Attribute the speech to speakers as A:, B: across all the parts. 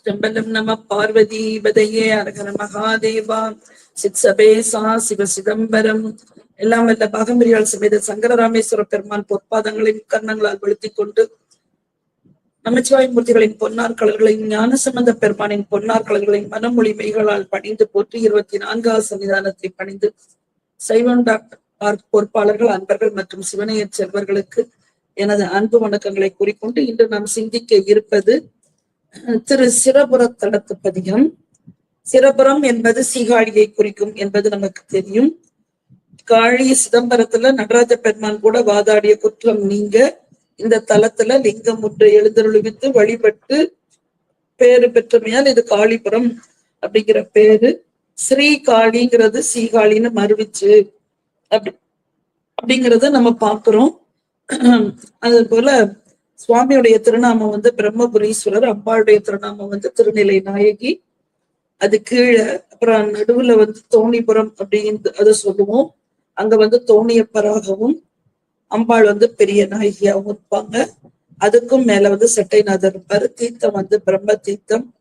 A: சிதம்பரம் நம பார்வதி பதையே அரகர மகாதேவா. சித்சபேசா சிவ சிதம்பரம். எல்லாம் வல்ல பாகம்பிரியால் சமேத சங்கரராமேஸ்வர பெருமான் பொற்பாதங்களை கர்ணங்களால் வெளுத்திக் கொண்டு நமச்சிவாய மூர்த்திகளின் பொன்னார் கலர்களையும் ஞான சம்பந்த பெருமானின் பொன்னார் கலர்களையும் மனமொழி மெய்களால் பணிந்து போற்றி இருபத்தி நான்காவது சன்னிதானத்தை பணிந்து சைவன் டாக்டர் பொறுப்பாளர்கள் அன்பர்கள் மற்றும் சிவனையர் செல்வர்களுக்கு எனது அன்பு வணக்கங்களை கூறிக்கொண்டு இன்று நாம் சிந்திக்க இருப்பது திரு சிரபுரத்தலத்து பதிகம். சிரபுரம் என்பது சீகாழியை குறிக்கும் என்பது நமக்கு தெரியும். காழி சிதம்பரத்துல நடராஜ பெருமான் கூட வாதாடிய குற்றம் நீங்க. இந்த தலத்துல லிங்கம் ஒன்று எழுந்தருளிவித்து வழிபட்டு பேரு பெற்றமையால் இது காளிபுரம் அப்படிங்கிற பேரு. ஸ்ரீ காளிங்கிறது சீகாழின்னு மறுவிச்சு. அப்படி அப்படிங்கறத நம்ம பாக்குறோம். அது போல சுவாமியுடைய திருநாமம் வந்து பிரம்மபுரீஸ்வரர் அம்பாளுடைய திருநாமம் வந்து திருநிலை நாயகி. அது கீழே அப்புறம் நடுவுல வந்து தோணிபுரம் அப்படின்னு அதை சொல்லுவோம். அங்க வந்து தோணியப்பராகவும் அம்பாள் வந்து பெரிய நாயகியாகவும் இருப்பாங்க. அதுக்கும் மேல வந்து செட்டைநாதர் இருப்பாரு. தீர்த்தம் வந்து பிரம்ம தீர்த்தம்.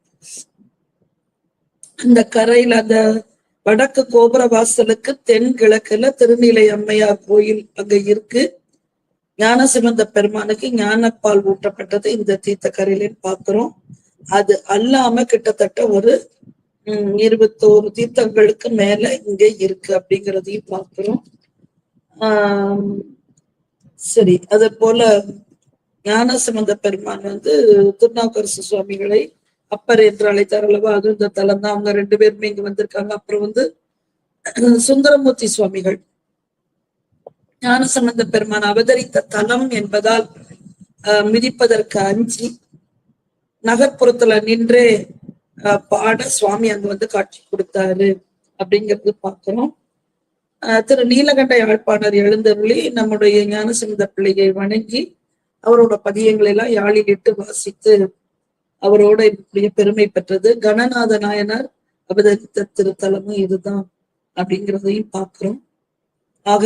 A: அந்த கரையில அந்த வடக்கு கோபுர வாசலுக்கு தென் கிழக்குல திருநிலை அம்மையார் கோயில் அங்க இருக்கு. ஞானசிமந்த பெருமானுக்கு ஞானப்பால் ஊட்டப்பட்டது இந்த தீர்த்த கரையிலன்னு பாக்குறோம் அது அல்லாம கிட்டத்தட்ட ஒரு உம் இருபத்தோரு தீர்த்தங்களுக்கு மேல இங்க இருக்கு அப்படிங்கிறதையும் பார்க்கிறோம். ஆஹ் சரி அது போல ஞானசம்பந்த பெருமான் வந்து திருநாவுக்கரசு சுவாமிகளை அப்பர் என்று அழைத்தார் அல்லவா? அது இந்த தலம் தான் அவங்க ரெண்டு பேருமே இங்க வந்திருக்காங்க. அப்புறம் வந்து சுந்தரமூர்த்தி சுவாமிகள். ஞானசம்பந்த பெருமான் அவதரித்த தலம் என்பதால் மிதிப்பதற்கு அஞ்சி நகர்ப்புறத்துல நின்றே பாட சுவாமி அங்க வந்து காட்சி கொடுத்தாரு அப்படிங்கிறது பார்க்கிறோம். திரு நீலகண்ட யாழ்ப்பாணர் எழுந்தருளி நம்முடைய ஞானசம்பந்த பிள்ளையை வணங்கி அவரோட பதியங்களை எல்லாம் யாழிலிட்டு வாசித்து அவரோட இப்படிய பெருமை பெற்றது. கணநாத நாயனார் அவதரித்த திருத்தலமும் இதுதான் அப்படிங்கிறதையும் பார்க்கிறோம். ஆக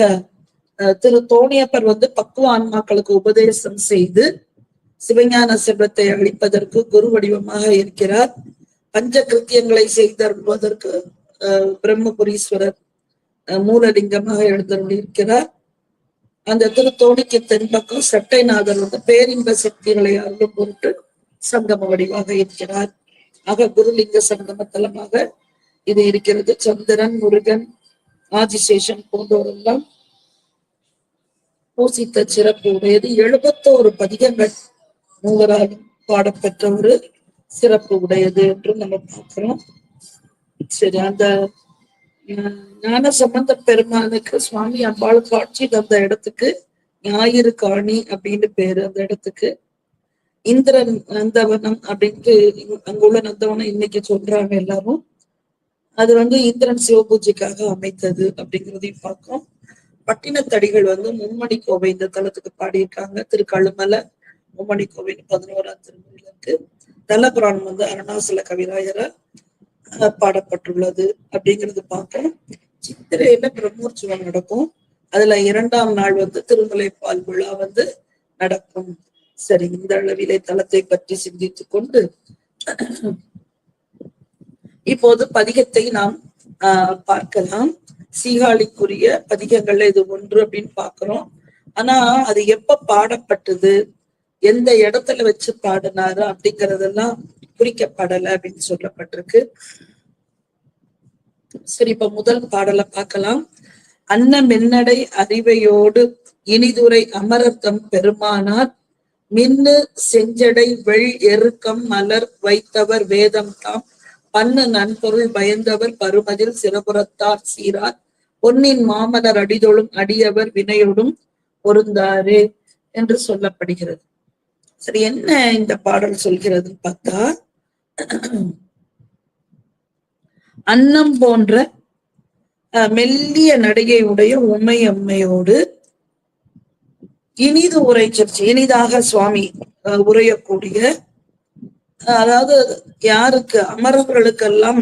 A: திரு தோணியப்பர் வந்து பக்குவ ஆன்மாக்களுக்கு உபதேசம் செய்து சிவஞான செல்வத்தை அளிப்பதற்கு குரு வடிவமாக இருக்கிறார். பஞ்ச கிருத்தியங்களை செய்தருள்வதற்கு பிரம்மபுரீஸ்வரர் மூலலிங்கமாக எழுந்தருளியிருக்கிறார் அந்த திருத்தோணிக்கு தென்பக்கம் சட்டைநாதர் வந்து பேரின்ப சக்திகளை அருளும் பொருட்டு சங்கம வடிவாக இருக்கிறார். ஆக குருலிங்க சங்கம தலமாக இது இருக்கிறது. சந்திரன் முருகன் ஆதிசேஷன் போன்றோரெல்லாம் பூசித்த சிறப்பு உடையது எழுபத்தோரு பதிகங்கள் மூவராலும் பாடப்பெற்ற ஒரு சிறப்பு உடையது என்று நம்ம பார்க்கிறோம். சரி அந்த ஞான சம்பந்த பெருமானுக்கு சுவாமி அம்பாள் காட்சி தந்த இடத்துக்கு ஞாயிறு காணி அப்படின்னு பேரு அந்த இடத்துக்கு. இந்திரன் நந்தவனம் அப்படின்ட்டு அங்குள்ள நந்தவனம் இன்னைக்கு சொல்றாங்க எல்லாரும். அது வந்து இந்திரன் சிவபூஜைக்காக அமைத்தது அப்படிங்கிறதையும் பார்க்கும் பட்டினத்தடிகள் வந்து மும்மணி கோவை இந்த தலத்துக்கு பாடியிருக்காங்க. திருக்கழுமலை மும்மணி கோவைன்னு பதினோராம் திருமணில இருக்கு தலபுராணம் வந்து அருணாசல கவிராயரை பாடப்பட்டுள்ளது அப்படிங்கிறது பார்க்கணும் சித்திரையில பிரம்மோற்சவம் நடக்கும்? அதுல இரண்டாம் நாள் வந்து திருமலை பால் விழா வந்து நடக்கும். சரி இந்த அளவிலே தளத்தை பற்றி சிந்தித்துக் கொண்டு இப்போது பதிகத்தை நாம் ஆஹ் பார்க்கலாம். சீகாழிக்குரிய பதிகங்கள்ல இது ஒன்று அப்படின்னு பாக்குறோம் ஆனா அது எப்ப பாடப்பட்டது? எந்த இடத்துல வச்சு பாடினாரு அப்படிங்கறதெல்லாம் குறிக்கப்படலை அப்படின்னு சொல்லப்பட்டிருக்கு. சரி இப்ப முதல் பாடலை பார்க்கலாம். அன்ன மின்னடை அறிவையோடு இனிதுரை அமரத்தம் பெருமானார் மின்னு செஞ்சடை வெள் எருக்கம் மலர் வைத்தவர் வேதம் தாம். பன்னு நன்பொருள் பயந்தவர் பருமதில் சிறபுறத்தார் சீரார். பொன்னின் மாமலர் அடிதொழும் அடியவர் வினையோடும் பொருந்தாரே என்று சொல்லப்படுகிறது. சரி என்ன இந்த பாடல் சொல்கிறதுன்னு பார்த்தா அன்னம் போன்ற மெல்லிய நடிகை உடைய உண்மை அம்மையோடு இனிது உரைச்சிருச்சு இனிதாக சுவாமி உரையக்கூடிய அதாவது யாருக்கு அமரர்களுக்கெல்லாம்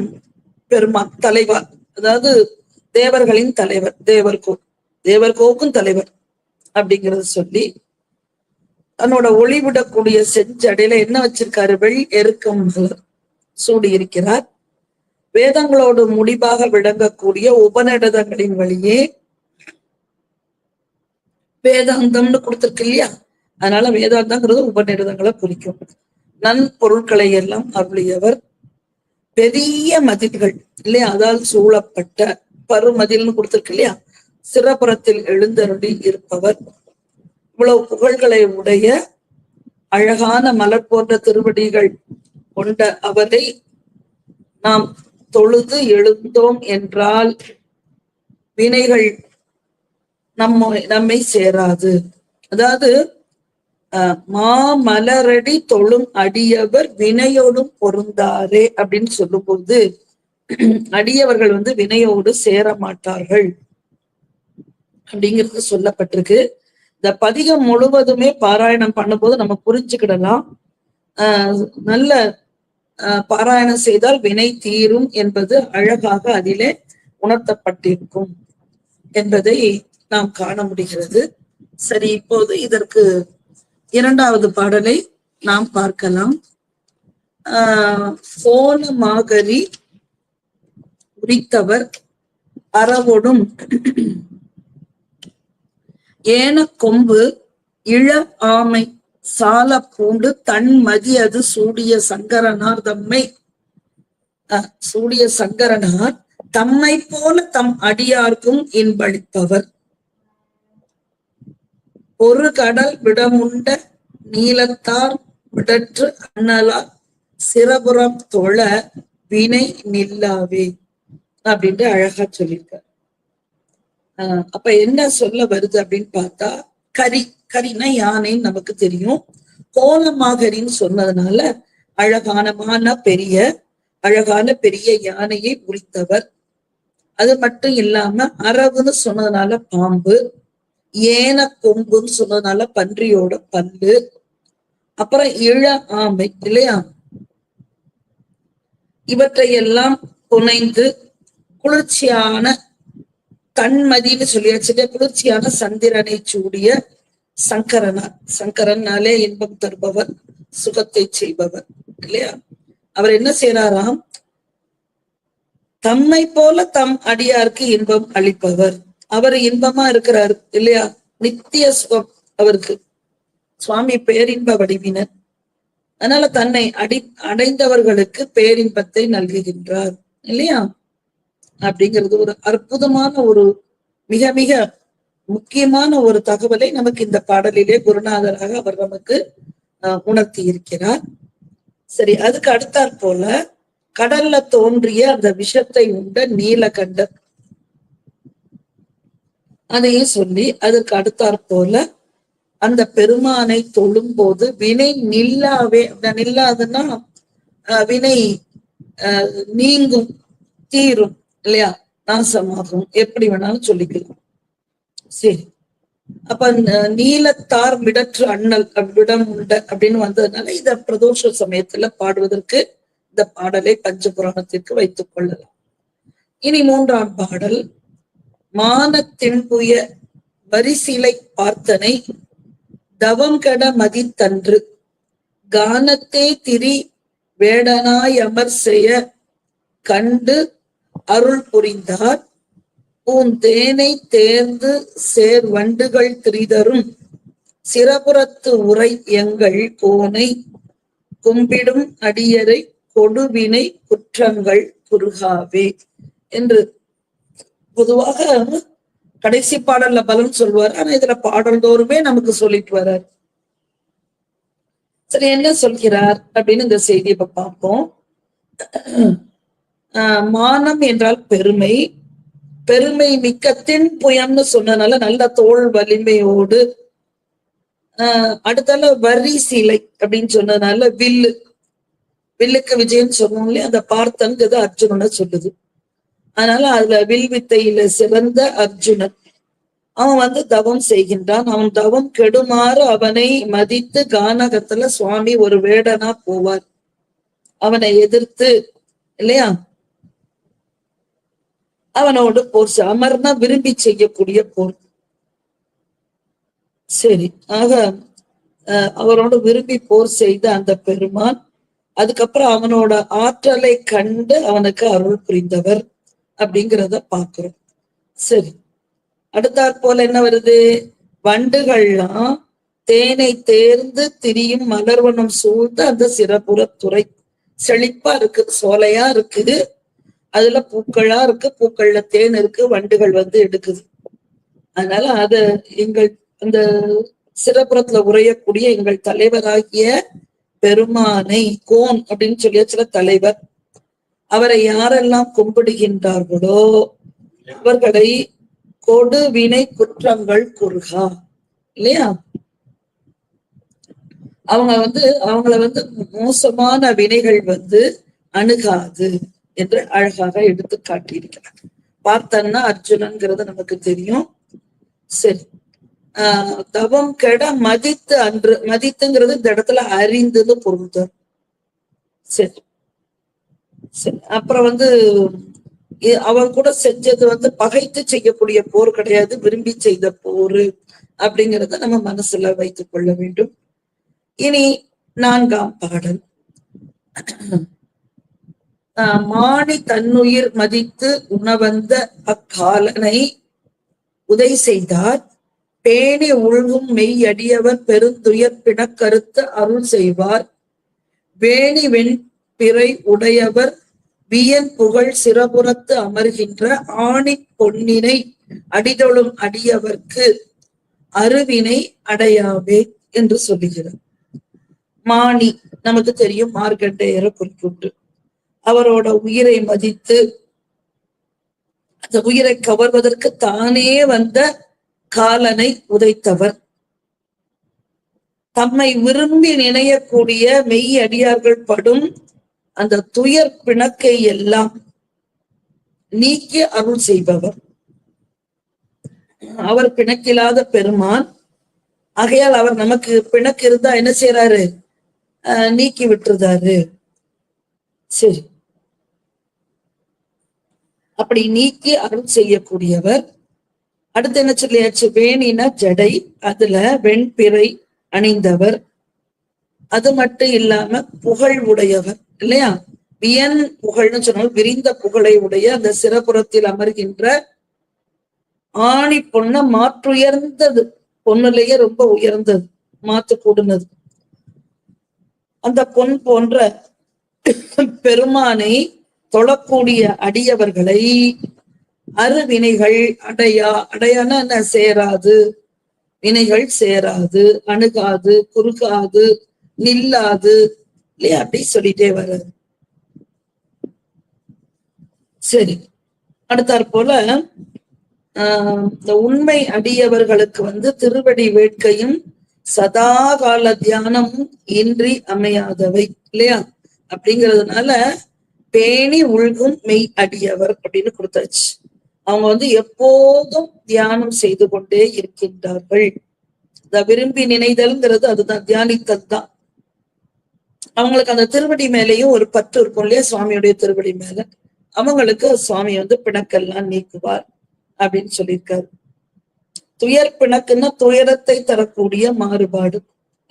A: பெருமா தலைவர் அதாவது தேவர்களின் தலைவர் தேவர்கோ தேவர்கோக்கும் தலைவர் அப்படிங்கறத சொல்லி தன்னோட ஒளிவிடக்கூடிய செஞ்சடையில என்ன வச்சிருக்காரு? வெள் எருக்கம் சூடி இருக்கிறார் வேதங்களோடு முடிவாக விளங்கக்கூடிய உபநிடதங்களின் வழியே வேதாந்தம்னு கொடுத்துருக்கு இல்லையா? அதனால வேதாந்தங்கிறது உபநிடதங்களை குறிக்கும். நன்பொருட்களை எல்லாம் அருளியவர். பெரிய மதில்கள் இல்லையா? அதால் சூழப்பட்ட பருமதில்னு கொடுத்திருக்கு இல்லையா? சிறப்புறத்தில் எழுந்தருளி இருப்பவர். இவ்வளவு புகழ்களை உடைய அழகான மலர் போன்ற திருவடிகள் கொண்ட அவரை நாம் தொழுது எழுந்தோம் என்றால் வினைகள் நம்ம நம்மை சேராது. அதாவது மாமலரடி தொழும் அடியவர் வினையோடும் பொருந்தாரே அப்படின்னு சொல்லும்போது அடியவர்கள் வந்து வினையோடு சேர மாட்டார்கள் அப்படிங்கிறது சொல்லப்பட்டிருக்கு. இந்த பதிகம் முழுவதுமே பாராயணம் பண்ணும்போது நம்ம புரிஞ்சுக்கிடலாம். ஆஹ் நல்ல பாராயணம் செய்தால் வினை தீரும் என்பது அழகாக அதிலே உணர்த்தப்பட்டிருக்கும் என்பதை நாம் காண முடிகிறது. சரி இப்போது இதற்கு இரண்டாவது பாடலை நாம் பார்க்கலாம். ஆஹ் சோனமாகரி உரித்தவர் அறவொடும். ஏன கொம்பு இள ஆமை சால பூண்டு தன் மதி அது சூடிய சங்கரனார் தம்மை. அஹ், சூடிய சங்கரனார் தம்மை போல தம் அடியார்க்கும் இன்பளிப்பவர். ஒரு கடல் விடமுண்ட நீலத்தார் விடற்று அண்ணலார் சிறபுறம் தொழ வினை நில்லாவே அப்படின்ட்டு அழகா சொல்லியிருக்கார். ஆஹ் அப்ப என்ன சொல்ல வருது அப்படின்னு பார்த்தா கரி கரினா யானைன்னு நமக்கு தெரியும். கோலமாகரின்னு சொன்னதுனால அழகானமான பெரிய அழகான பெரிய யானையை உரித்தவர் அது மட்டும் இல்லாம அரவுன்னு சொன்னதுனால பாம்பு ஏன கொம்புன்னு சொன்னதுனால பன்றியோட பல்லு. அப்புறம் இள ஆமை இல்லையா இவற்றையெல்லாம் புனைந்து குளிர்ச்சியான கண்மதின்னு சொல்லியாச்சு குளிர்ச்சியான சந்திரனை சூடிய சங்கரனார் சங்கரன்னாலே இன்பம் தருபவர் சுகத்தை செய்பவர் இல்லையா? அவர் என்ன செய்யறாராம் தம்மை போல தம் அடியாருக்கு இன்பம் அளிப்பவர். அவர் இன்பமா இருக்கிறார் இல்லையா? நித்திய சுகம் அவருக்கு. சுவாமி பேரின்ப வடிவினர். அதனால தன்னை அடி அடைந்தவர்களுக்கு பேரின்பத்தை நல்குகின்றார் இல்லையா? அப்படிங்கிறது ஒரு அற்புதமான ஒரு மிக மிக முக்கியமான ஒரு தகவலை நமக்கு இந்த பாடலிலே குருநாதராக அவர் நமக்கு அஹ், உணர்த்தி இருக்கிறார். சரி அதுக்கு அடுத்தாற் போல கடல்ல தோன்றிய அந்த விஷத்தை உண்ட நீலகண்டர் அதையும் சொல்லி அதற்கு அடுத்தாற் போல அந்த பெருமானை தொழும்போது வினை நில்லாவே நில்லாதுன்னா வினை நீங்கும் தீரும் இல்லையா? நாசமாகும். எப்படி வேணாலும் சொல்லிக்கலாம். சரி. அப்ப நீலத்தார் மிடற்று அண்ணல் அப்~ விடம் உண்ட அப்படின்னு வந்ததுனால இத பிரதோஷ சமயத்துல பாடுவதற்கு இந்த பாடலை பஞ்சபுராணத்திற்கு வைத்துக் கொள்ளலாம். இனி மூன்றாம் பாடல். மானத்தின் புய வரிசிலை பார்த்தனை தவம் கட மதித்தன்று. கானத்தே திரி வேடனாய் அமர் செய்ய கண்டு அருள் புரிந்தார். பூந்தேனை தேர்ந்து சேர் வண்டுகள் திரிதரும். சிறபுறத்து உரை எங்கள் கோனை கும்பிடும் அடியரை கொடுவினை குற்றங்கள் குறுகாவே. என்று பொதுவாக கடைசி பாடல்ல பலன் சொல்வார். ஆனா இதுல பாடல்தோறுமே நமக்கு சொல்லிட்டு வர்றார். சரி என்ன சொல்கிறார் அப்படின்னு இந்த செய்தியை இப்ப பார்ப்போம். ஆஹ் மானம் என்றால் பெருமை. பெருமை மிக்க தின் புயம்னு சொன்னதுனால நல்ல தோல் வலிமையோடு ஆஹ் அடுத்தால வரி சீலை அப்படின்னு சொன்னதுனால வில்லு. வில்லுக்கு விஜயன் சொன்னோம் இல்லையா? அந்த பார்த்தன்றது அர்ஜுனனை சொல்லுது. அதனால அதுல வில் வித்தையில சிறந்த அர்ஜுனன். அவன் வந்து தவம் செய்கின்றான். அவன் தவம் கெடுமாறு அவனை மதித்து கானகத்துல சுவாமி ஒரு வேடனா போவார். அவனை எதிர்த்து இல்லையா? அவனோடு போர் அமர்னா விரும்பி செய்யக்கூடிய போர். சரி ஆக அஹ், விரும்பி போர் செய்த அந்த பெருமான் அதுக்கப்புறம் அவனோட ஆற்றலை கண்டு அவனுக்கு அருள் புரிந்தவர். அப்படிங்கிறத பாக்குறோம் சரி. அடுத்தாற் போல என்ன வருது? வண்டுகள்லாம் தேனை தேர்ந்து திரியும் மலர்வனம் சூழ்ந்து அந்த சிறப்புறத்துறை செழிப்பா இருக்கு சோலையா இருக்குது அதுல பூக்களா இருக்கு பூக்கள்ல தேன் இருக்கு வண்டுகள் வந்து எடுக்குது. அதனால அத எங்கள் அந்த சிறப்புறத்துல உரையக்கூடிய எங்கள் தலைவராகிய பெருமானை கோன் அப்படின்னு சொல்லி சில தலைவர். அவரை யாரெல்லாம் கும்பிடுகின்றார்களோ அவர்களை கொடு வினை குற்றங்கள் குறுகா. இல்லையா? அவங்க வந்து அவங்கள வந்து மோசமான வினைகள் வந்து அணுகாது என்று அழகாக எடுத்து காட்டியிருக்கிறார். பார்த்தன்னா அர்ஜுனன்கிறது நமக்கு தெரியும். சரி. ஆஹ் தவம் கெட மதித்து அன்று மதித்துங்கிறது இந்த இடத்துல அறிந்தது பொருள் தரும் சரி. அப்புறம் வந்து அவன் கூட செஞ்சது வந்து பகைத்து செய்யக்கூடிய போர் கிடையாது விரும்பி செய்த போர் அப்படிங்கிறத நம்ம மனசுல வைத்துக் கொள்ள வேண்டும். இனி நான்காம் பாடல். ஆஹ் மாணி தன்னுயிர் மதித்து உணவந்த அக்காலனை உதை செய்தார். பேணி உள்கும் மெய் அடியவர் பெருந்துயர் பிணக்கருத்து அருள் செய்வார். வேணி வெண் பிறை உடையவர் வியன் புகழ் சிறபுறத்து அமர்கின்ற ஆணி பொன்னினை அடிதொழும் அடியவர்க்கு அருவினை அடையாவே என்று சொல்லுகிறார். மாணி நமக்கு தெரியும் மார்க்கண்டேயரை குறிப்பிட்டு. அவரோட உயிரை மதித்து அந்த உயிரை கவர்வதற்கு தானே வந்த காலனை உதைத்தவர். தம்மை விரும்பி நினையக்கூடிய மெய் அடியார்கள் படும் அந்த துயர் பிணக்கை எல்லாம் நீக்கி அருள் செய்பவர். அவர் பிணக்கில்லாத பெருமான். ஆகையால் அவர் நமக்கு பிணக்கு இருந்தா என்ன செய்யறாரு ஆஹ் நீக்கி விட்டுருதாரு சரி. அப்படி நீக்கி அருள் செய்யக்கூடியவர். அடுத்து என்ன சொல்லியாச்சு? வேணினா ஜடை அதுல வெண்பிறை அணிந்தவர். அது மட்டும் இல்லாம புகழ் உடையவர் இல்லையா? வியன் புகழ்னு சொன்னால் விரிந்த புகழை உடைய அந்த சிறப்புறத்தில் அமர்கின்ற ஆணி பொண்ண மாற்றுயர்ந்தது. பொண்ணுலயே ரொம்ப உயர்ந்தது மாத்து கூடுனது. அந்த பொன் போன்ற பெருமானை தொழக்கூடிய அடியவர்களை அருவினைகள் அடையா அடையான என்ன? சேராது. வினைகள் சேராது அணுகாது குறுகாது. நில்லாது. இல்லையா? அப்படி சொல்லிட்டே வர. சரி. அடுத்தாற் போல ஆஹ் இந்த உண்மை அடியவர்களுக்கு வந்து திருவடி வேட்கையும் சதா கால தியானமும் இன்றி அமையாதவை. இல்லையா? அப்படிங்கிறதுனால பேணி உள்கும் மெய் அடியவர் அப்படின்னு கொடுத்தாச்சு. அவங்க வந்து எப்போதும் தியானம் செய்து கொண்டே இருக்கின்றார்கள். இந்த விரும்பி நினைதல்ங்கிறது அதுதான். தியானித்தல் தான் அவங்களுக்கு அந்த திருவடி மேலேயும் ஒரு பற்று இருக்கும் இல்லையா சுவாமியுடைய திருவடி மேல? அவங்களுக்கு சுவாமி வந்து பிணக்கெல்லாம் நீக்குவார் அப்படின்னு சொல்லியிருக்காரு. துயர் பிணக்குன்னா துயரத்தை தரக்கூடிய மாறுபாடு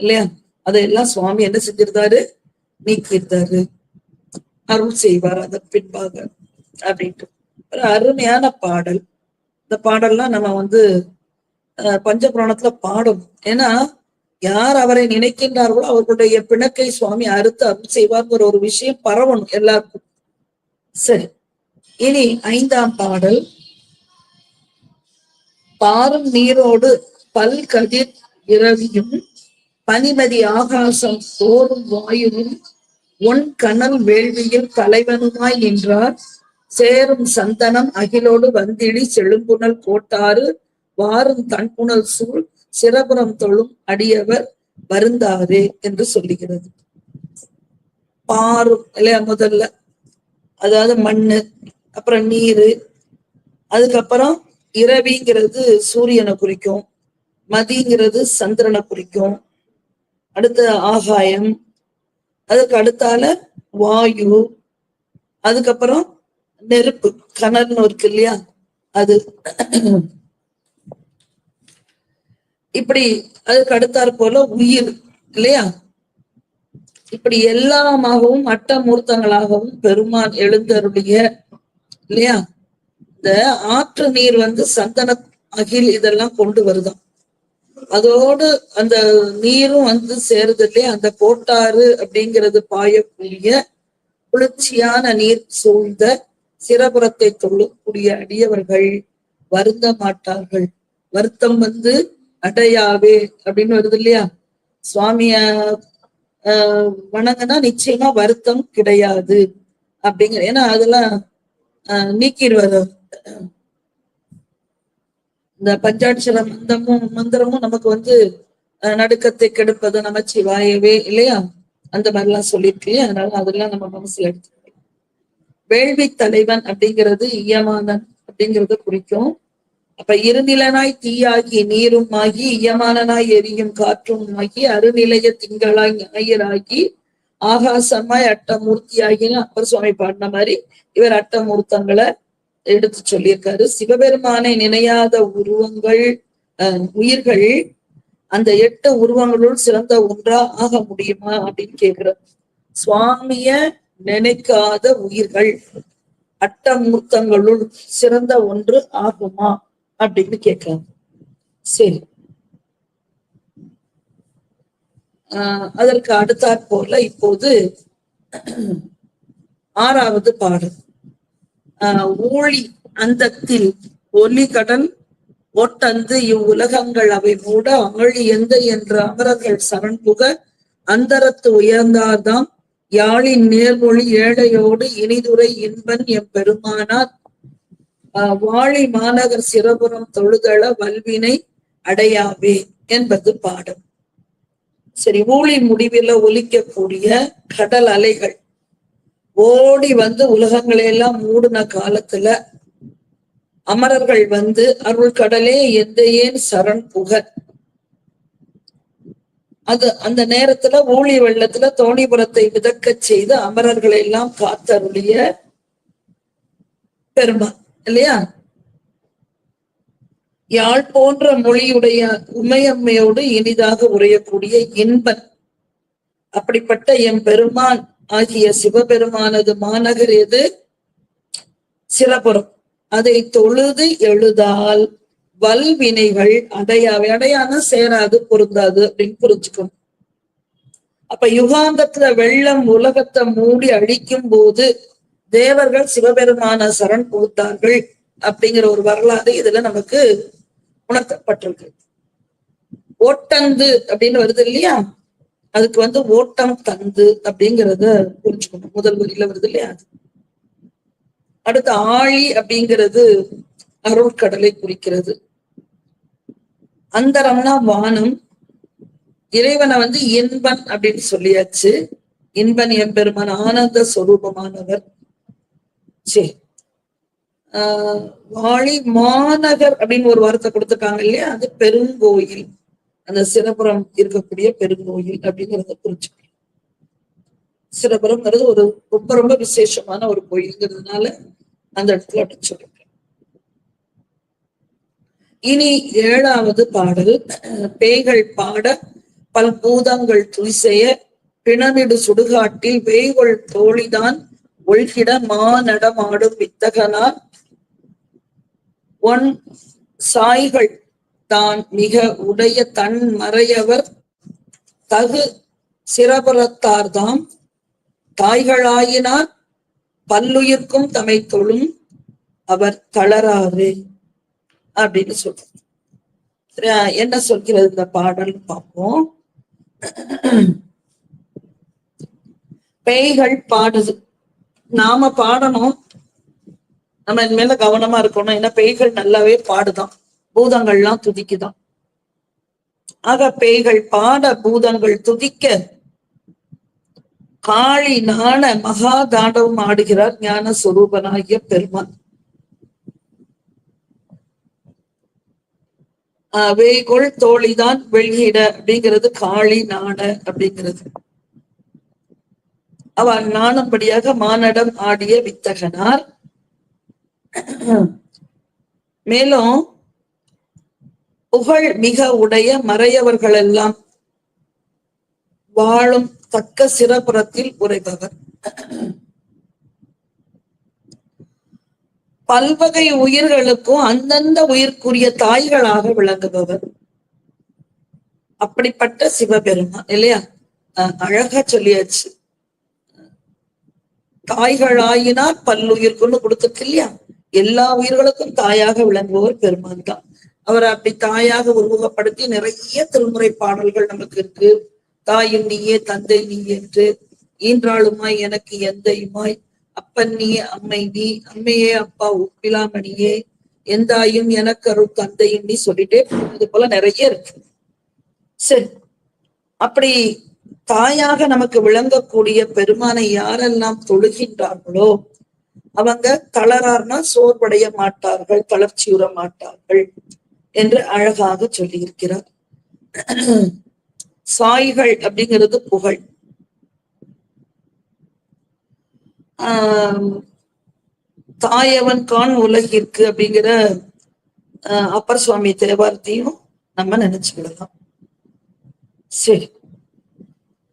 A: இல்லையா? அதையெல்லாம் சுவாமி என்ன செஞ்சிருந்தாரு? நீக்கியிருந்தாரு. அருள் செய்வார் அதன் பின்பாக அப்படின்ட்டு. ஒரு அருமையான பாடல். இந்த பாடல்லாம் நம்ம வந்து பஞ்சபுராணத்துல பாடும் ஏன்னா யார் அவரை நினைக்கின்றார்களோ அவர்களுடைய பிணக்கை சுவாமி அறுத்து அருள் செய்வார்ங்கிற ஒரு விஷயம் பரவணும் எல்லாருக்கும். சரி. இனி ஐந்தாம் பாடல். பாரும் நீரோடு பல் கதிர் இரவியும் பனிமதி ஆகாசம் தோறும் வாயுவும் உன் கணல் வேள்வியில் தலைவனுமாய் நின்றார். சேரும் சந்தனம் அகிலோடு வந்திடி செழும்புணல் கோட்டாறு வாரும் தன்புணல் சூழ் சிரபுரம் தொழும் அடியவர் வருந்தாதே என்று சொல்லுகிறது. பாரும் இல்லையா முதல்ல. அதாவது மண்ணு அப்புறம் நீரு. அதுக்கப்புறம் இரவிங்கிறது சூரியனை குறிக்கும். மதிங்கிறது சந்திரனை குறிக்கும். அடுத்து ஆகாயம். அதுக்கு அடுத்தால வாயு. அதுக்கப்புறம் நெருப்பு கணல்னு இருக்கு இல்லையா அது. இப்படி அதுக்கு அடுத்தாற் போல உயிர் இல்லையா? இப்படி எல்லாமாகவும் அட்டமூர்த்தங்களாகவும் பெருமான் எழுந்தருடைய இல்லையா? இந்த ஆற்று நீர் வந்து சந்தன அகில் இதெல்லாம் கொண்டு வருதான். அதோடு அந்த நீரும் வந்து சேருது இல்லையா? அந்த கோட்டாறு அப்படிங்கிறது பாயக்கூடிய குளிர்ச்சியான நீர் சூழ்ந்த சிரபுரத்தை தொழக்கூடிய அடியவர்கள் வருந்த மாட்டார்கள் வருத்தம் வந்து அடையாவே அப்படின்னு வருது இல்லையா? சுவாமிய ஆஹ் வணங்கினா நிச்சயமா வருத்தம் கிடையாது அப்படிங்கிற. ஏன்னா அதெல்லாம் ஆஹ் நீக்கிடுவாரு. இந்த பஞ்சாட்சர மந்தமும் மந்திரமும் நமக்கு வந்து நடுக்கத்தை கெடுப்பது நமச்சிவாயவே இல்லையா? அந்த மாதிரிலாம் சொல்லியிருக்கு அதனால அதெல்லாம் நம்ம மனசுல எடுத்துக்கலாம் வேள்வி தலைவன் அப்படிங்கிறது இயமானன் அப்படிங்கிறத குறிக்கும். அப்ப இருநிலனாய் தீயாகி நீரும் ஆகி இயமானனாய் எரியும் காற்றும் ஆகி அருநிலைய திங்களாய் ஞாயிறாகி ஆகாசமாய் அட்டமூர்த்தியாகின்னு அப்பர் சுவாமி பாடின மாதிரி இவர் அட்டமூர்த்தங்களை எடுத்து சொல்லியிருக்காரு. சிவபெருமானை நினையாத உருவங்கள் அஹ், உயிர்கள் அந்த எட்டு உருவங்களுள் சிறந்த ஒன்றா ஆக முடியுமா அப்படின்னு கேக்குறார். சுவாமிய நினைக்காத உயிர்கள் அட்டமூர்த்தங்களுள் சிறந்த ஒன்று ஆகுமா? அப்படின்னு கேட்க சரி. ஆஹ் அதற்கு அடுத்தாற் போல இப்போது ஆறாவது பாடல். ஆஹ் ஊழி அந்தத்தில் ஒலி கடல் ஒட்டந்து இவ்வுலகங்கள் அவை மூட ஆழி எந்த என்ற அமரர்கள் சரண் புக அந்தரத்து உயர்ந்தார்தாம் யாழின் நேர்மொழி ஏழையோடு இனிதுரை இன்பன் எம் பெருமானார் வாழி மாநகர் சிறபுரம் தொழுதள வல்வினை அடையாவே என்பது பாடம். சரி ஊழி முடிவில் ஒலிக்கக்கூடிய கடல் அலைகள். ஓடி வந்து உலகங்களை எல்லாம் மூடின காலத்துல அமரர்கள் வந்து அருள் கடலே எந்த ஏன் சரண் புக அது அந்த நேரத்துல ஊழி வெள்ளத்துல தோணிபுரத்தை மிதக்க செய்து அமரர்களை எல்லாம் காத்தருளிய பெருமான். இல்லையா? யாழ் போன்ற மொழியுடைய உமையம்மையோடு இனிதாக உரையக்கூடிய இன்பன். அப்படிப்பட்ட எம் பெருமான் ஆகிய சிவபெருமானது மாநகர் எது? சிலபுரம் அதை தொழுது எழுதால் வல்வினைகள் அடையாவை அடையான சேராது பொருந்தாது அப்படின்னு புரிஞ்சுக்கணும். அப்ப யுகாந்தத்துல வெள்ளம் உலகத்தை மூடி அழிக்கும் போது தேவர்கள் சிவபெருமான சரண் கொடுத்தார்கள் அப்படிங்கிற ஒரு வரலாறு இதுல நமக்கு உணர்த்தப்பட்டிருக்கு. ஓட்டந்து அப்படின்னு வருது இல்லையா? அதுக்கு வந்து ஓட்டம் தந்து அப்படிங்கிறத புரிஞ்சுக்கணும். முதல் வரியில வருது இல்லையா அது? அடுத்து ஆழி அப்படிங்கிறது அருட்கடலை குறிக்கிறது. அந்தரம்னா வானம். இறைவனை வந்து இன்பன் அப்படின்னு சொல்லியாச்சு. இன்பன் எம்பெருமான் ஆனந்த சொரூபமானவர். சரி வாழி மாநகர் அப்படின்னு ஒரு வார்த்தை கொடுத்துருக்காங்க இல்லையா? அது பெருங்கோயில். அந்த சிதம்பரம் இருக்கக்கூடிய பெருங்கோயில் அப்படிங்கிறத புரிஞ்சுக்கணும் சிதம்பரம்ங்கிறது ஒரு ரொம்ப ரொம்ப விசேஷமான ஒரு கோயில்ங்கிறதுனால அந்த இடத்துல அப்படி சொல்லிருக்கேன் இனி ஏழாவது பாடல் பேய்கள் பாட பல்பூதங்கள் துய்செய பிணமிடு சுடுகாட்டில் வேய்கொள் தோழிதான் ஒழ்கிட மாநடமாடும் வித்தகனார் ஒன் சாய்கள் தான் மிக உடைய தன் மறையவர் தகு சிறபுறத்தார்தாம். தாய்களாயினார் பல்லுயிர்க்கும் தமை தொழும் அவர் தளராறு அப்படின்னு சொல்றார். என்ன சொல்கிறது இந்த பாடல் பார்ப்போம். பேய்கள் பாடுது. நாம பாடணும். நம்ம இது மேல கவனமா இருக்கணும். ஏன்னா பேய்கள் நல்லாவே பாடுதான். பூதங்கள்லாம் துதிக்குதான். ஆக பேய்கள் பாட பூதங்கள் துதிக்க காளி நாண மகா தாண்டவம் ஆடுகிறார் ஞான சுரூபனாகிய பெருமான். ஆஹ் வேய்கொள் தோழிதான் வெளியிட அப்படிங்கிறது காளி நாண அப்படிங்கிறது. அவர் நாணும்படியாக மானடம் ஆடிய வித்தகனார். மேலும் புகழ் மிக உடைய மறையவர்கள் எல்லாம் வாழும் தக்க சிறப்புறத்தில் உரைபவர் பல்வகை உயிர்களுக்கும் அந்தந்த உயிர்க்குரிய தாய்களாக விளங்குபவர். அப்படிப்பட்ட சிவபெருமான் இல்லையா? அஹ் அழகா சொல்லியாச்சு. தாய்களாயினார் பல்லுயிர்க்குன்னு கொடுத்துருக்கு இல்லையா எல்லா உயிர்களுக்கும் தாயாக விளங்குபவர் பெருமான் தான். அவர் அப்படி தாயாக உருவகப்படுத்தி நிறைய திருமுறை பாடல்கள் நமக்கு இருக்கு. தாயும் நீயே தந்தை நீ என்று. ஈன்றாளுமாய் எனக்கு எந்தையுமாய். அப்பன் நீ அம்மை நீ. அம்மையே அப்பா உப்பிலாமணியே எந்தாயும் எனக்கு அருள் தந்தையும் நீ சொல்லிட்டே இது போல நிறைய இருக்கு. சரி. அப்படி தாயாக நமக்கு விளங்கக்கூடிய பெருமானை யாரெல்லாம் தொழுகின்றார்களோ அவங்க தளரார்னா சோர்வடைய மாட்டார்கள் தளர்ச்சியுற மாட்டார்கள் என்று அழகாக சொல்லியிருக்கிறார். சாய்கள் அப்படிங்கிறது புகழ். ஆஹ் தாயவன் கான் உலகிற்கு அப்படிங்கிற அப்பர் சுவாமி தேவாரத்தையும் நம்ம நினைச்சுக்கிடலாம். சரி.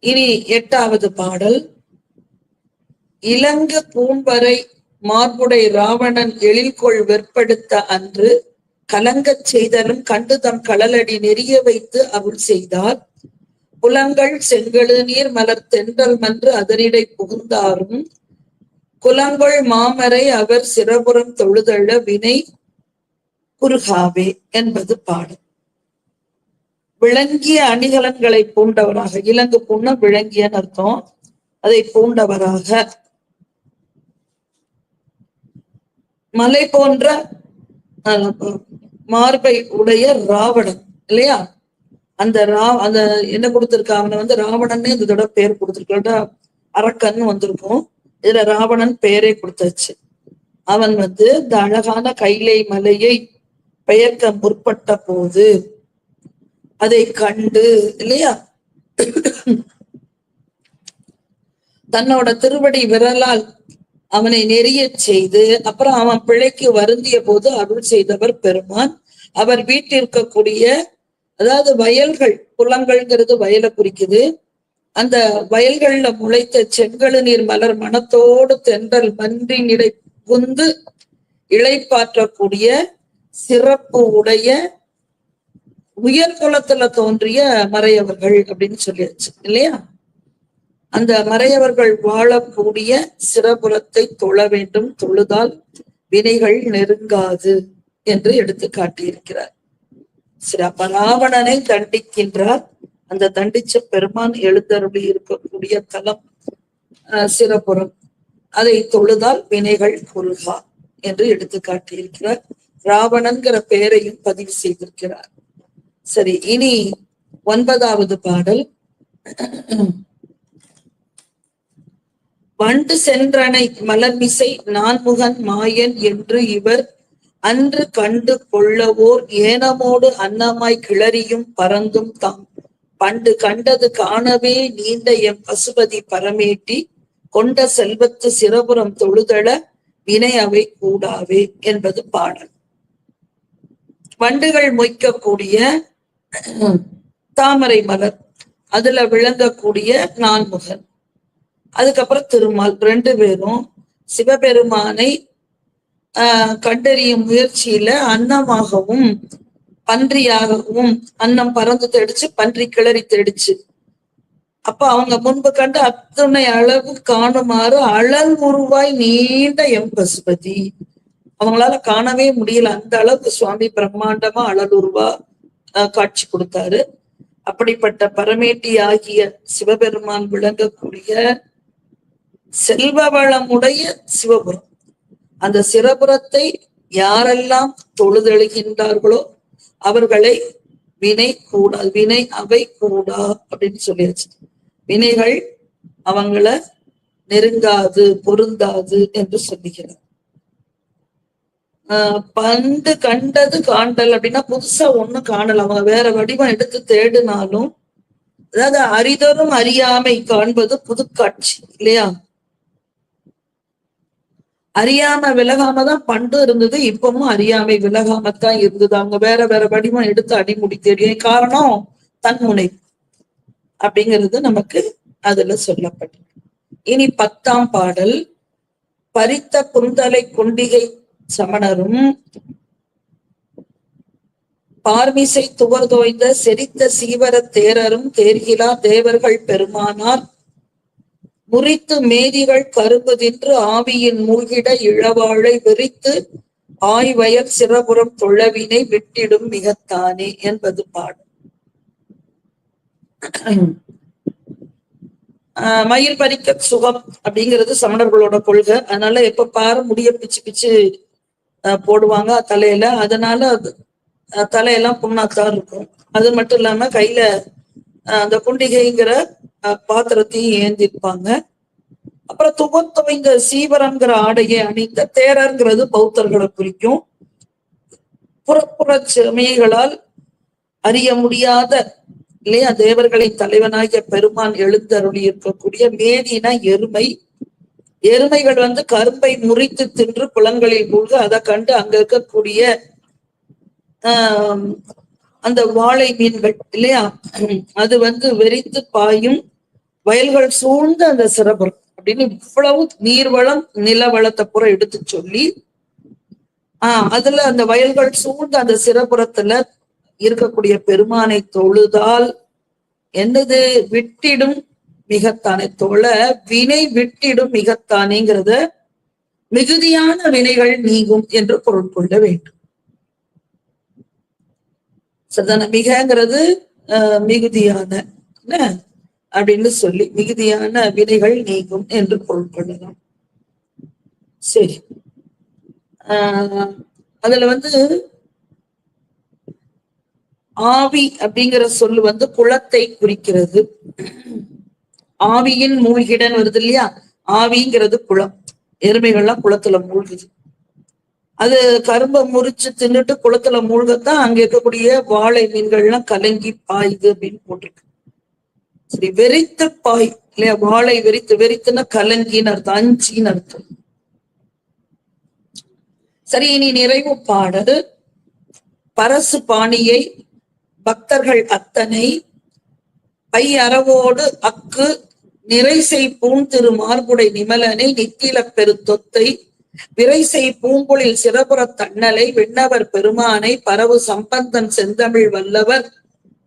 A: இனி எட்டாவது பாடல். இலங்கு பூம்பரை மார்புடை ராவணன் எழில்கொள் வெற்படுத்த அன்று கலங்கச் செய்தலும் கண்டு தம் கடலடி நெறிய வைத்து அருள் செய்தார். புலங்கள் செங்கழு நீர் மலர் தென்றல் மன்று அதனிடை புகுந்தாரும். குலங்கொள் மாமரை அவர் சிறபுறம் தொழுதழ வினை குருகாவே என்பது பாடல். விளங்கிய அணிகலன்களை பூண்டவராக இலங்கு பூண்ண விளங்கியன்னு அர்த்தம் அதை பூண்டவராக. மலை போன்ற மார்பை உடைய ராவணன் இல்லையா? அந்த ரா அந்த என்ன கொடுத்திருக்கா? அவனை வந்து ராவணன்னு இந்த தடவை பேர் கொடுத்திருக்கா. அரக்கன் வந்திருக்கும். இதுல ராவணன் பெயரே கொடுத்தாச்சு. அவன் வந்து இந்த அழகான கைலை மலையை பெயர்க்க முற்பட்ட போது அதை கண்டு இல்லையா? தன்னோட திருவடி விரலால் அவனை நெறியச் செய்து அப்புறம் அவன் பிழைக்கு வருந்திய போது அருள் செய்தவர் பெருமான். அவர் வீட்டில் இருக்கக்கூடிய அதாவது வயல்கள் குளங்கள்ங்கிறது வயலை குறிக்குது. அந்த வயல்கள்ல முளைத்த செங்கழு நீர் மலர் மனத்தோடு தென்றல் மன்றி நிலை புந்து இளைப்பாற்றக்கூடிய சிறப்பு உடைய உயர் குலத்துல தோன்றிய மறையவர்கள் அப்படின்னு சொல்லியாச்சு இல்லையா? அந்த மறையவர்கள் வாழக்கூடிய சிறபுரத்தை தொழ வேண்டும் தொழுதால் வினைகள் நெருங்காது என்று எடுத்து காட்டியிருக்கிறார். சரி ராவணனை தண்டிக்கின்றார். அந்த தண்டிச்ச பெருமான் எழுந்தருளி இருக்கக்கூடிய தலம் அஹ், அதை தொழுதால் வினைகள் கொள்கா என்று எடுத்து காட்டியிருக்கிறார். ராவணன்கிற பெயரையும் பதிவு செய்திருக்கிறார். சரி இனி ஒன்பதாவது பாடல். வண்டு சென்றனை மலர்மிசை நான்முகன் மாயன் என்று இவர் அன்று கண்டு கொள்ளவோர் ஏனமோடு அன்னமாய் கிளறியும் பறந்தும் தாம் பண்டு கண்டது காணவே நீண்ட எம் பசுபதி பரமேட்டி கொண்ட செல்வத்து சிறபுரம் தொழுதள வினை அவை கூடாவே என்பது பாடல். வண்டுகள் மொய்க்கக்கூடிய தாமரை மலர் அதுல விளங்கக்கூடிய நான்முகன் அதுக்கப்புறம் திருமால் ரெண்டு பேரும் சிவபெருமானை ஆஹ் கண்டறியும் முயற்சியில அன்னமாகவும் பன்றியாகவும் அன்னம் பறந்து தெடிச்சு பன்றி கிளறி தெடிச்சு. அப்ப அவங்க முன்பு கண்ட அத்துணை அளவு காணுமாறு அழல் உருவாய் நீண்ட எம் பசுபதி அவங்களால காணவே முடியல. அந்த அளவுக்கு சுவாமி பிரம்மாண்டமா அழல் உருவா காட்சி கொடுத்தாரு. அப்படிப்பட்ட பரமேட்டி ஆகிய சிவபெருமான் விளங்கக்கூடிய செல்வ வளமுடைய சிவபுரம். அந்த சிவபுரத்தை யாரெல்லாம் தொழுதெழுகின்றார்களோ அவர்களை வினை கூடா வினை அவை கூடா அப்படின்னு சொல்லியாச்சு. வினைகள் அவங்கள நெருங்காது பொருந்தாது என்று சொல்லுகிறார். பண்டு கண்டது காண்டல் அப்படின்னா புதுசா ஒண்ணும் காணல. அவங்க வேற வடிவம் எடுத்து தேடினாலும் அதாவது அரிதரும் அறியாமை காண்பது புது காட்சி இல்லையா? அறியாம விலகாம தான் பண்டு இருந்தது இப்பவும் அறியாமை விலகாமத்தான் இருந்தது. அவங்க வேற வேற வடிவம் எடுத்து அடிமுடி தேடிய காரணம் தன்முனை அப்படிங்கிறது நமக்கு அதுல சொல்லப்பட்டு இனி பத்தாம் பாடல் பரித்த குந்தலை கொண்டிகை சமணரும் பார்மிசை துவர்தோய்ந்த செரித்த சீவர தேரரும் தேர்கிலா தேவர்கள் பெருமானார். முறித்து மேதிகள் கரும்பு தின்று ஆவியின் மூழ்கிட இழவாழை விரித்து ஆய்வயல் சிறபுறம் தொழவினை விட்டிடும் மிகத்தானே என்பது பாடல் ஆஹ் மயில் பறிக்க சுகம் அப்படிங்கிறது சமணர்களோட கொள்கை. அதனால எப்ப பாரு முடிய பிச்சு பிச்சு போடுவாங்க தலையில. அதனால அது தலையெல்லாம் புண்ணாத்தான் இருக்கும். அது மட்டும் இல்லாம கையில ஆஹ் அந்த குண்டிகைங்கிற பாத்திரத்தையும் ஏந்திருப்பாங்க. அப்புறம் துவத்துவைந்த சீவரங்கிற ஆடையை அணிந்த தேரர்ங்கிறது பௌத்தர்களை குறிக்கும். புறப்புற செமைகளால் அறிய முடியாத இல்லையா தேவர்களின் தலைவனாகிய பெருமான் எழுந்தருளி இருக்கக்கூடிய மேனினா எருமை எருமைகள் வந்து கரும்பை முறித்து தின்று குளங்களில் மூழ்க அதை கண்டு அங்க இருக்கக்கூடிய ஆஹ் அந்த வாழை மீன்கள் இல்லையா? அது வந்து வெறித்து பாயும் வயல்கள் சூழ்ந்த அந்த சிறபுரம் அப்படின்னு இவ்வளவு நீர்வளம் நிலவளத்தை புற எடுத்து சொல்லி ஆஹ் அதுல அந்த வயல்கள் சூழ்ந்த அந்த சிறபுறத்துல இருக்கக்கூடிய பெருமானை தொழுதால் என்னது? விட்டிடும் மிகத்தானே. தொழ வினை விட்டிடும் மிகத்தானேங்கிறத மிகுதியான வினைகள் நீங்கும் என்று பொருள் கொள்ள வேண்டும். சரிதான? மிகங்கிறது ஆஹ் மிகுதியான அப்படின்னு சொல்லி மிகுதியான வினைகள் நீங்கும் என்று பொருள் கொள்ளலாம். சரி. ஆஹ் அதுல வந்து ஆவி அப்படிங்கிற சொல் வந்து குளத்தை குறிக்கிறது. ஆவியின் மூழ்கிடன் வருது இல்லையா? ஆவிங்கிறது குளம். எருமைகள்லாம் குளத்துல மூழ்குது. அது கரும்பை முறிச்சு தின்னுட்டு குளத்துல மூழ்கத்தான் அங்க இருக்கக்கூடிய வாழை மீன்கள்லாம் கலங்கி பாயுது அப்படின்னு போட்டிருக்கு. சரி வெறித்து பாய் இல்லையா? வாழை வெறித்து வெறித்துன்னா கலங்கின்னு அர்த்தம் அஞ்சின்னு அர்த்தம். சரி இனி நிறைவு பாடல். பரசு பாணியை பக்தர்கள் அத்தனை பை அறவோடு அக்கு நிறைசை பூந்திரு மார்புடை நிமலனை நித்தில பெருத்தொத்தை. விரைசை பூங்குழில் சிறபுற தன்னலை விண்ணவர் பெருமானை பரவு சம்பந்தன் செந்தமிழ் வல்லவர்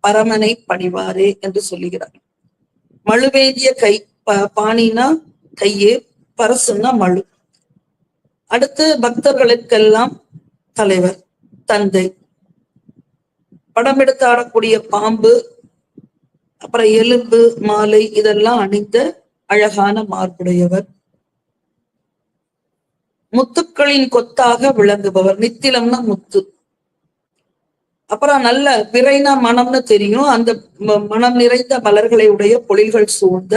A: பரமனை பணிவாரே என்று சொல்லுகிறார். மழுவேந்திய கை ப- பாணினா கையே பரசுன்னா மழு. அடுத்து பக்தர்களுக்கெல்லாம் தலைவர் தந்தை. படம் எடுத்து ஆடக்கூடிய பாம்பு அப்புறம் எலும்பு மாலை இதெல்லாம் அணிந்த அழகான மார்புடையவர். முத்துக்களின் கொத்தாக விளங்குபவர். நித்திலம்னா முத்து. அப்புறம் நல்ல விரைனா மனம்னு தெரியும். அந்த மனம் நிறைந்த மலர்களை உடைய பொழில்கள் சூழ்ந்த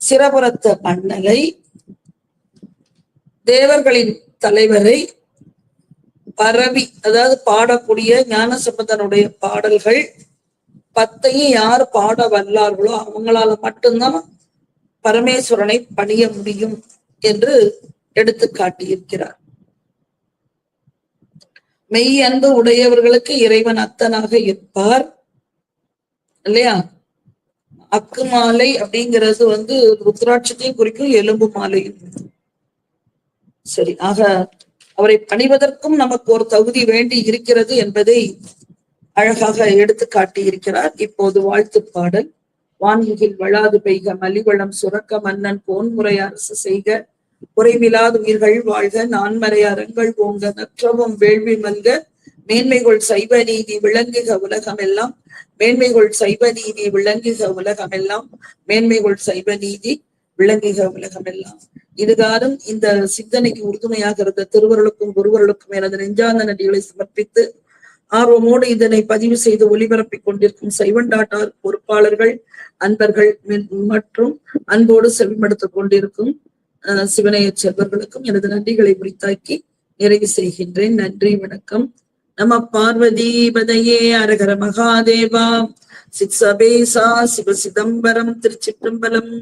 A: சிரபுரத்த பண்ணலை தேவர்களின் தலைவரை பரவி அதாவது பாடக்கூடிய ஞானசம்பந்தனுடைய பாடல்கள் பத்தையும் யார் பாட வல்லார்களோ அவங்களால மட்டும்தான் பரமேஸ்வரனை பணிய முடியும் என்று எடுத்து காட்டியிருக்கிறார். மெய் அன்பு உடையவர்களுக்கு இறைவன் அத்தனாக இருப்பார். இல்லையா? அக்கு மாலை அப்படிங்கிறது வந்து ருத்ராட்சத்தையும் குறிக்கும் எலும்பு மாலையும். சரி ஆக அவரை பணிவதற்கும் நமக்கு ஒரு தகுதி வேண்டி இருக்கிறது என்பதை அழகாக எடுத்து காட்டி இருக்கிறார் இப்போது வாழ்த்து பாடல். வான்முகில் வளாது பெய்க மலிவளம் சுரக்க மன்னன் போன்முறை அரசு செய்க. குறைவிலாத உயிர்கள் வாழ்க நான்மறை அறங்கள் ஓங்க நற்றவும் வேள்வி மல்க. மேன்மைகள் சைவ நீதி விளங்குக உலகமெல்லாம். மேன்மைகள் சைவ நீதி விளங்குக உலகமெல்லாம். மேன்மைகள் சைவ நீதி விளங்குக உலகமெல்லாம். இதுகாரும் இந்த சிந்தனைக்கு உறுதுணையாக இருந்த திருவருளுக்கும் குருவருளுக்கும் எனது நெஞ்சாந்த நடிகளை சமர்ப்பித்து ஆர்வமோடு இதனை பதிவு செய்து ஒளிபரப்பிக் கொண்டிருக்கும் சைவன் டாட்டார் பொறுப்பாளர்கள் அன்பர்கள் மற்றும் அன்போடு செவிமடுத்துக் கொண்டிருக்கும் சிவனைய செல்வர்களுக்கும் எனது நன்றிகளை உரித்தாக்கி நிறைவு செய்கின்றேன். நன்றி வணக்கம். நம பார்வதி பதையே அரகர மகாதேவா. சித் சபேசா சிவ சிதம்பரம் திருச்சிற்றம்பலம்.